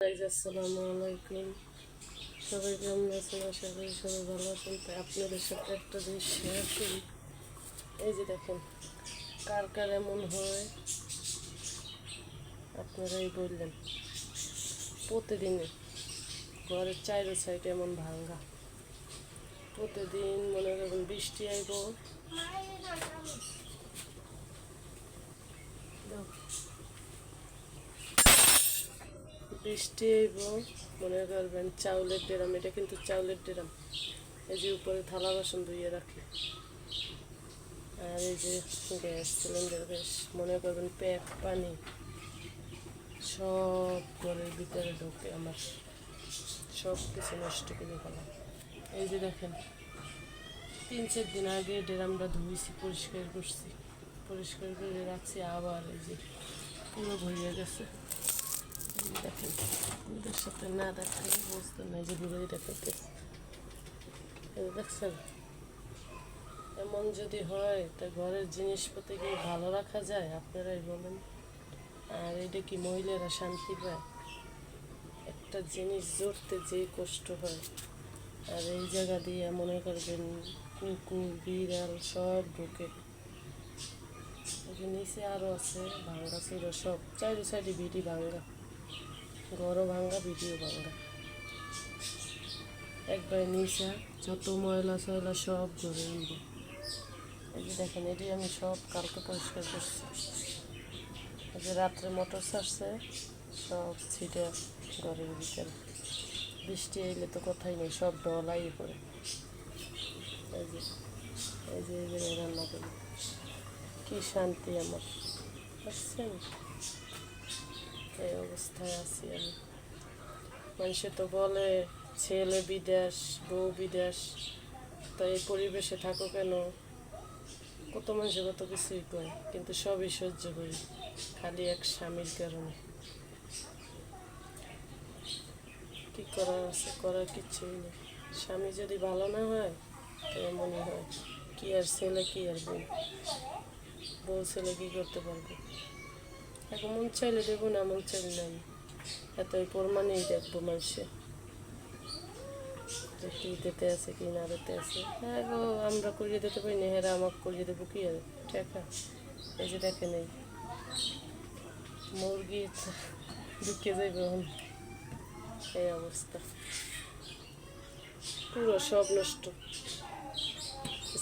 আসসালামু আলাইকুম। সবাই সবাই ভালো আপনাদের সাথে একটা এই যে দেখেন, কার কার এমন হয়? আপনারাই বললেন প্রতিদিনে ঘরের চাইরো সাইড এমন ভাঙ্গা। প্রতিদিন মনে করবেন বৃষ্টি আইব। বৃষ্টি আইব মনে করবেন চাউলের ডেরাম, এটা কিন্তু চাউলের ডেরাম। এই যে উপরে থালা বাসন ধুয়ে রাখি। আর এই যে গ্যাস সিলিন্ডার গ্যাস মনে করবেন প্যাক, পানি, সব ঘরের ভিতরে ঢোকে আমার সব কিছু নষ্ট করে ফেলা। এই যে দেখেন, তিন চার দিন আগে ড্রামটা ধুইছি, পরিষ্কার করছি। পরিষ্কার করে রাখছি, আবার এই যে পুরো ভরিয়ে গেছে। এমন যদি হয় তা ঘরের জিনিসপত্র কি ভালো রাখা যায় আপনারাই বলেন আর এটা কি মহিলারা শান্তি পায় একটা জিনিস জড়তে যে কষ্ট হয় আর এই জায়গা দিয়ে মনে করবেন কুকুর বিড়াল সব ঢুকে নিচে আরও আছে ভাঙ্গা ছিল সব চারি সাইডে বিডি ভাঙ্গা ঘরও ভাঙ্গা ভিডিও ভাঙ্গা। একবার নিচে যত ময়লা সয়লা সব ঘরে আনব। এই যে দেখেন, এটি আমি সব কালকে পরিষ্কার করছি। এই যে রাত্রে মোটর ছাড়ছে, সব ছিটে ঘরের ভিতরে। বৃষ্টি এলে তো কথাই নেই, সব ডলাই পড়ে। এই যে এই যে রান্না করি। কি শান্তি আমার, বুঝছেন? এই অবস্থায় আছি আমি। মানুষে তো বলে, ছেলে বিদেশ, বউ বিদেশ তো এই পরিবেশে থাকো কেন? কত মানুষে কত কিছুই কয়, কিন্তু সবই সহ্য করি, খালি এক স্বামীর কারণে। কি করার আছে, করার কিচ্ছুই নেই। স্বামী যদি ভালো না হয় তো মনে হয়, কি আর ছেলে, কি আর বউ? বউ ছেলে কি করতে পারবে? এখন মন চাইলে দেবো, না মন চাইলে নাই। এত প্রমাণেই দেখব মানুষে। যে কি দিতে আছে, কি না দিতে আছে। হ্যাঁ গো, আমরা করিয়ে দিতে পারি না হেরা আমাকে করিয়ে দেবো কি আর? টাকা। এই যে দেখেন এই মুরগি ঢুকে যাইবে এখন। এই অবস্থা। পুরো সব নষ্ট।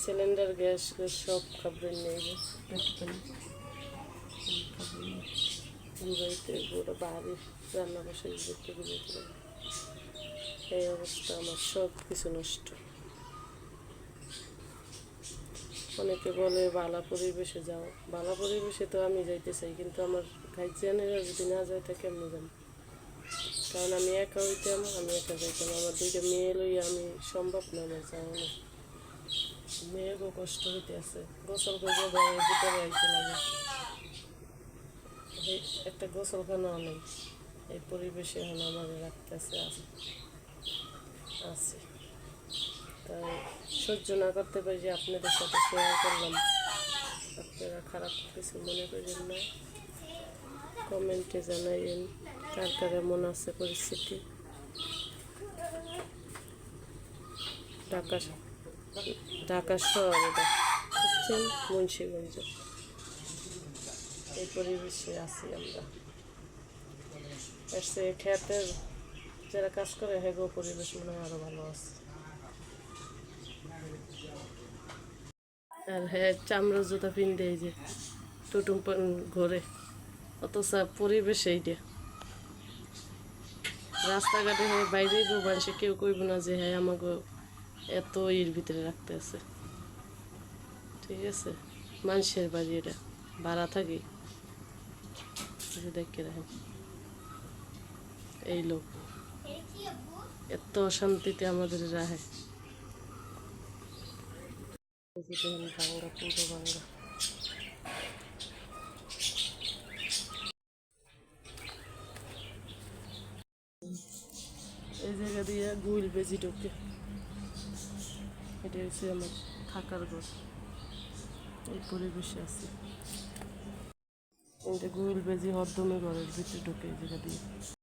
সিলিন্ডার, গ্যাস, সব খাবার নেই বাড়িতে পুরো বাড়ি রান্না বসে দেখতে কিছু নষ্ট। অনেকে বলে, বালা পরিবেশে যাও। বালা পরিবেশে তো আমি যাইতে চাই, কিন্তু আমার গার্জিয়ানেরা যদি না যায়, তা কেমনে যাব? কারণ আমি একা হইতাম, আমি একা যাইতাম। আমার দুইটা মেয়ে লইয়া আমি সম্ভব না আমার যাওয়া না। মেয়েরও কষ্ট হইতে আছে গোসল করে ঘরের ভিতরে আইতে লাগে। একটা গোসলখানাও নেই এই পরিবেশে এখন আমাদের রাখতেছে আছে তাই সহ্য না করতে পারি যে আপনাদের সাথে শেয়ার করলাম। আপনারা খারাপ কিছু মনে করেন না। কমেন্টে জানাইন কার কার এমন আছে পরিস্থিতি। ঢাকা ঢাকা শহর এটা। মুন্সিগঞ্জ। এই পরিবেশে আছি আমরা। এসে খেতের যারা কাজ করে, হেগো পরিবেশ মনে হয় আরও ভালো আছে। আর হ্যাঁ চামড়া জুতা পিনতে এই যে টুটুম ঘরে। অথচ পরিবেশ এইটা। রাস্তাঘাটে হ্যাঁ বাইরে গো, মানুষে কেউ কইব না যে হ্যাঁ আমাকে এত ইর ভিতরে রাখতে আছে। ঠিক আছে? মানুষের বাড়ি এটা, ভাড়া থাকি। এই দেখে রাখেন এই লোক। এত অশান্তিতে আমাদের রাহে। দেখেন ভাঙ্গা পুরো ভাঙ্গা এই জায়গা দিয়ে গুইল বেজি ঢোকে। এটা হচ্ছে আমার থাকার ঘর। এই পরিবেশে আছে। যে গুইল বেজি হরদমে ঘরের ভিতরে ঢুকে জায়গা দিয়ে।